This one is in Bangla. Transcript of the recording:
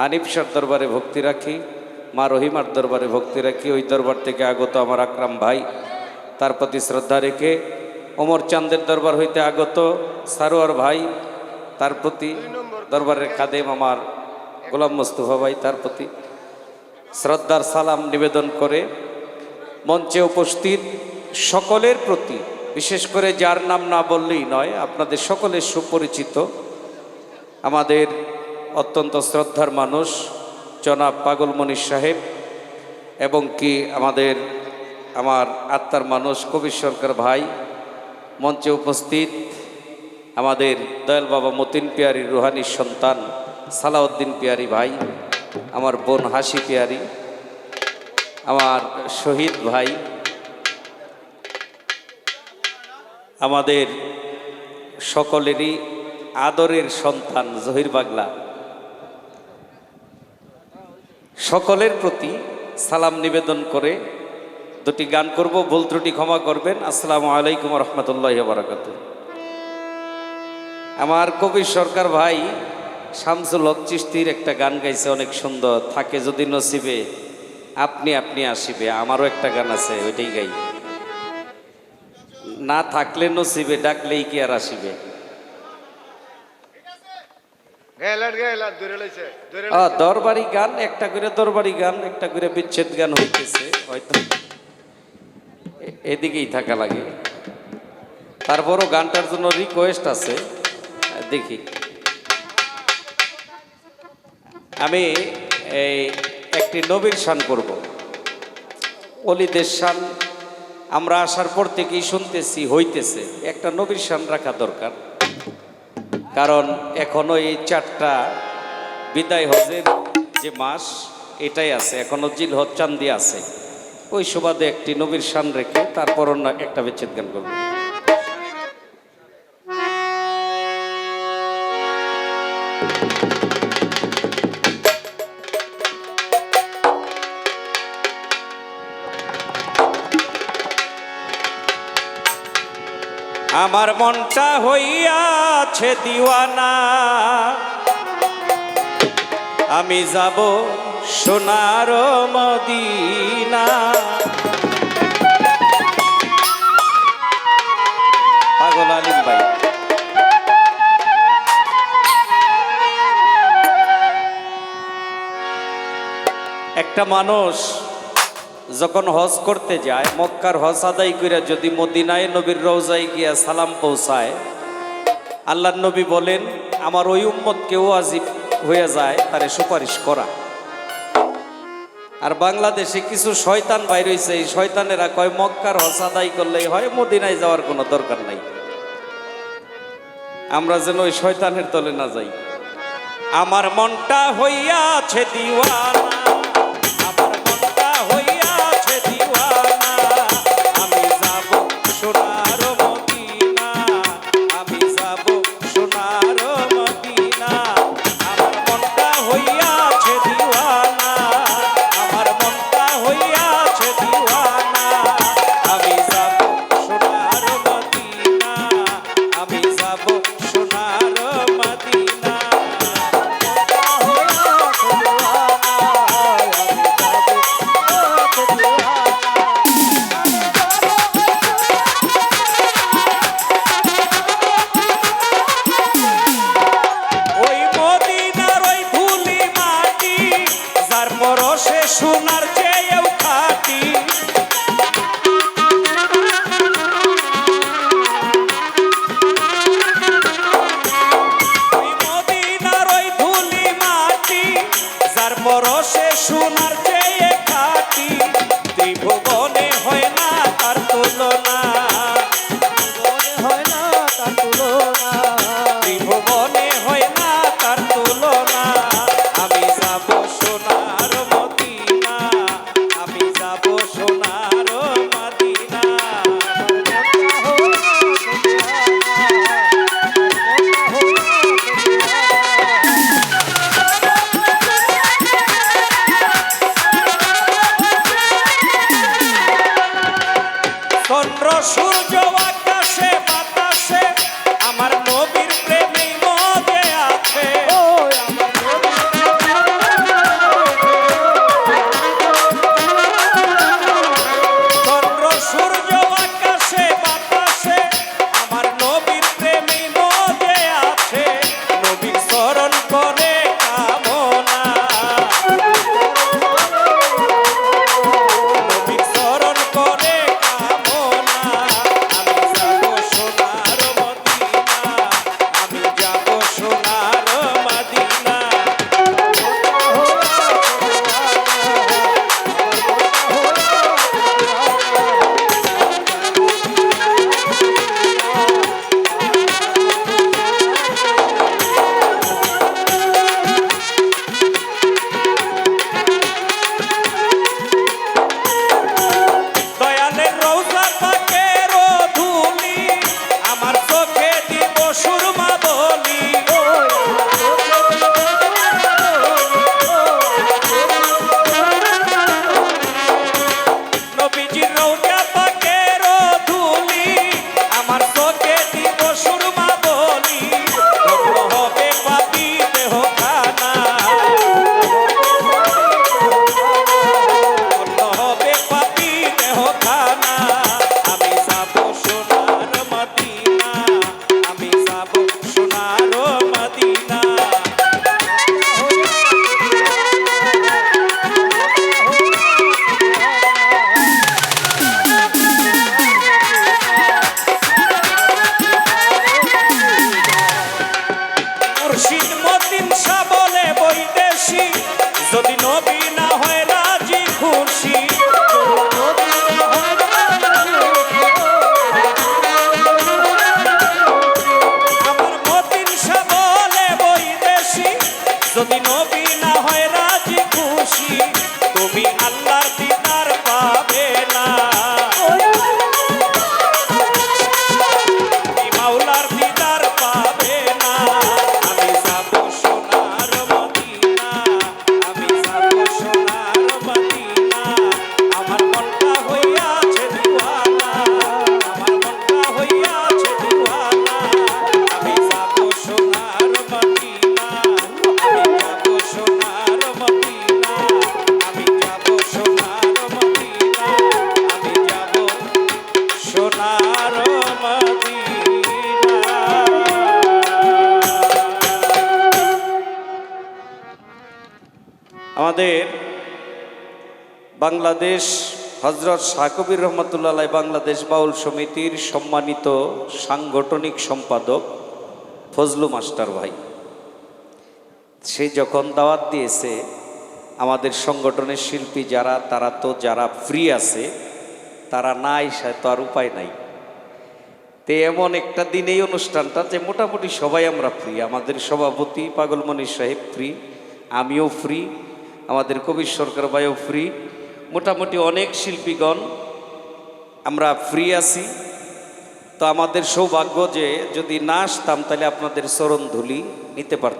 হানিফ দরবারে ভক্তি রাখি, মা রহিমার দরবারে ভক্তি রাখি। ওই দরবার থেকে আগত আমার আকরাম ভাই, তার প্রতি শ্রদ্ধা রেখে ওমর চাঁদের দরবার হইতে আগত সারোয়ার ভাই, তার প্রতি দরবারের খাদেম আমার গোলাম মোস্তফা ভাই, তার প্রতি শ্রদ্ধার সালাম নিবেদন করে মঞ্চে উপস্থিত সকলের প্রতি, বিশেষ করে যার নাম না বললেই নয়, আপনাদের সকলের সুপরিচিত আমাদের অত্যন্ত শ্রদ্ধার মানুষ, জনাব পাগলমণি সাহেব, এবং কি আমাদের, আমার আত্মার মানুষ কবির সরকার ভাই, মঞ্চে উপস্থিত আমাদের দয়াল বাবা মতিন পিয়ারি রুহানির সন্তান, সালাউদ্দিন পিয়ারি ভাই, আমার বোন হাসি পিয়ারি, আমার শহীদ ভাই, আমাদের সকলেরই আদরের সন্তান জহির বাগলা। সকলের প্রতি সালাম নিবেদন করে দুটি গান করব, ভুল ত্রুটি ক্ষমা করবেন। আসসালামু আলাইকুম রহমতুল্লাহ বারাকাত আমার কবির সরকার ভাই শামসুল হক চিস্তির একটা গান গাইছে, অনেক সুন্দর। থাকে যদি নসিবে, আপনি আপনি আসিবে। আমারও একটা গান আছে, ওইটাই গাই। না থাকলে নসিবে, ডাকলেই কি আর আসিবে? দরবারি গান একটা করে দরবারি গান একটা করে বিচ্ছেদ গান হইতেছে হয়তো। এদিকেই থাকা লাগে। তারপরও গানটার জন্য রিকোয়েস্ট আছে। দেখি। আমি এই একটি নবীর শান করব। অলিদের শান আমরা আসার পর থেকেই শুনতেছি হইতেছে। একটা নবীর শান রাখা দরকার। কারণ এখনও এই চারটা বিদায় হজের যে মাস, এটাই আছে। এখনও জিল হজ চান্দি আছে। ওই সুবাদে একটি নবীর শান রেখে তারপর অন্য একটা বিচ্ছেদ গান করব। আমার মনটা হইয়াছে দিওয়ানা। আমি যাব সোনার মদিনা। ভাই। একটা মানুষ যখন হজ করতে যায়, মক্কার হজ আদায় করে যদি মদিনায় নবীর রওজায় গিয়া সালাম পৌঁছায় আল্লাহ নবী বলেন, আমার ওই উম্মত কেউ আজিব হয়ে যায়, তারে সুপারিশ করা। আর বাংলাদেশে কিছু শয়তান বাইর হয়েছে এই শয়তানেরা কয়, মক্কার হজ আদায় করলেই হয়, মদিনায় যাওয়ার কোনো দরকার নাই। আমরা যেন ওই শয়তানের তলে না যাই। আমার মনটা হইয়াছে দিওয়ানা। সোনার চেয়েও খাটি। মদিনার ওই ধুলি মাটি যার পরশে সোনার get know. আমাদের বাংলাদেশ হজরত শাকবির রহমতুল্লাহ বাংলাদেশ বাউল সমিতির সম্মানিত সাংগঠনিক সম্পাদক ফজলু মাস্টার ভাই। সে যখন দাওয়াত দিয়েছে, আমাদের সংগঠনের শিল্পী যারা, তারা তো যারা ফ্রি আছে, তারা না এসে তো আর উপায় নাই। তে এমন একটা দিন এই অনুষ্ঠানটা যে মোটামুটি সবাই আমরা ফ্রি আমাদের সভাপতি পাগলমণি সাহেব ফ্রি আমিও ফ্রি আমাদের কবির সরকার ভাইও ফ্রি মোটামুটি অনেক শিল্পীগণ আমরা ফ্রি আছি। তো আমাদের সৌভাগ্য যে যদি না আসতাম তাহলে আপনাদের চরণ ধুলি নিতে পারতাম।